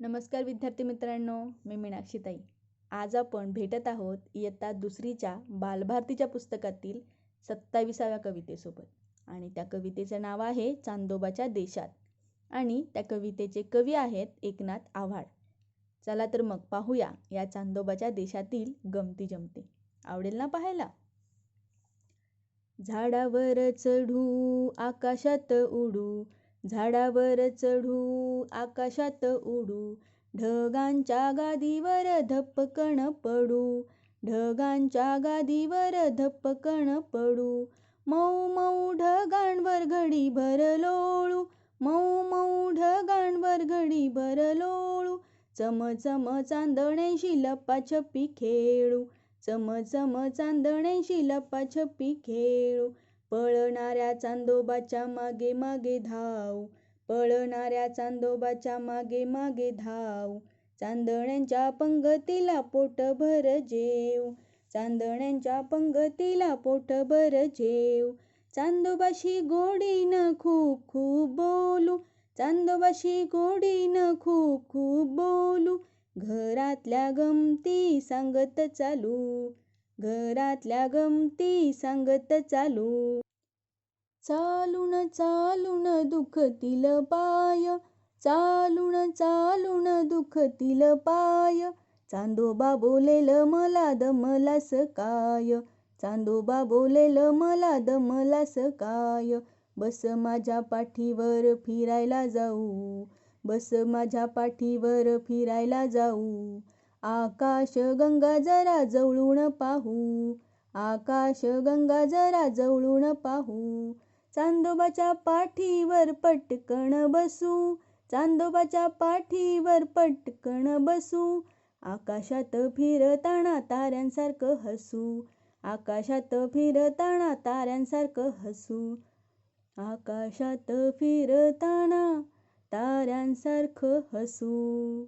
नमस्कार विद्यार्थी मित्रांनो मी मीनाक्षीताई. आज आपण भेटत आहोत इयत्ता दुसरीच्या बालभारतीच्या पुस्तकातील सत्ताविसाव्या कवितेसोबत. आणि त्या कवितेचं नाव आहे चांदोबाच्या देशात. आणि त्या कवितेचे कवी आहेत एकनाथ आव्हाड. चला तर मग पाहूया या चांदोबाच्या देशातील गमती जमती. आवडेल ना पाहायला? झाडावर चढू आकाशात उडू झाडावर चढू आकाशात उडू ढगांच्या गादीवर धपकण पडू ढगांच्या गादीवर धपकण पडू मऊ मऊ ढगांवर घडी भर लोळू मऊ मऊ ढगांवर घडी भर लोळू चम चम चांदण्याशी लपाछपी खेळू चम चम चांदण्याशी लपाछपी खेळू पळणाऱ्या चांदोबाच्या मागे मागे धाव. पळणाऱ्या चांदोबाच्या मागे मागे धाव. चांदण्यांच्या पंगतीला पोटभर जेव. चांदण्यांच्या पंगतीला पोटभर जेव. चांदोबाशी गोडीनं खूप खूप बोलू. चांदोबाशी गोडीनं खूप खूप बोलू. घरातल्या गमती सांगत चालू. घरातल्या गमती सांगत चालू. चालून चालून दुखतील पाय. चालून चालून दुखतील पाय. चांदोबा बोलेल मला दमलास काय? चांदोबा बोलेल मला दमलास काय? बस माझ्या पाठीवर फिरायला जाऊ. बस माझ्या पाठीवर फिरायला जाऊ. आकाश गंगा जरा जवळून पाहू. आकाश गंगा जरा जवळून पाहू. चांदोबाच्या पाठीवर पटकण बसू. चांदोबाच्या पाठीवर पटकण बसू. आकाशात फिरताना ताऱ्यांसारखं हसू. आकाशात फिरताना ताऱ्यांसारखं हसू. आकाशात फिरताना ताऱ्यांसारखं हसू.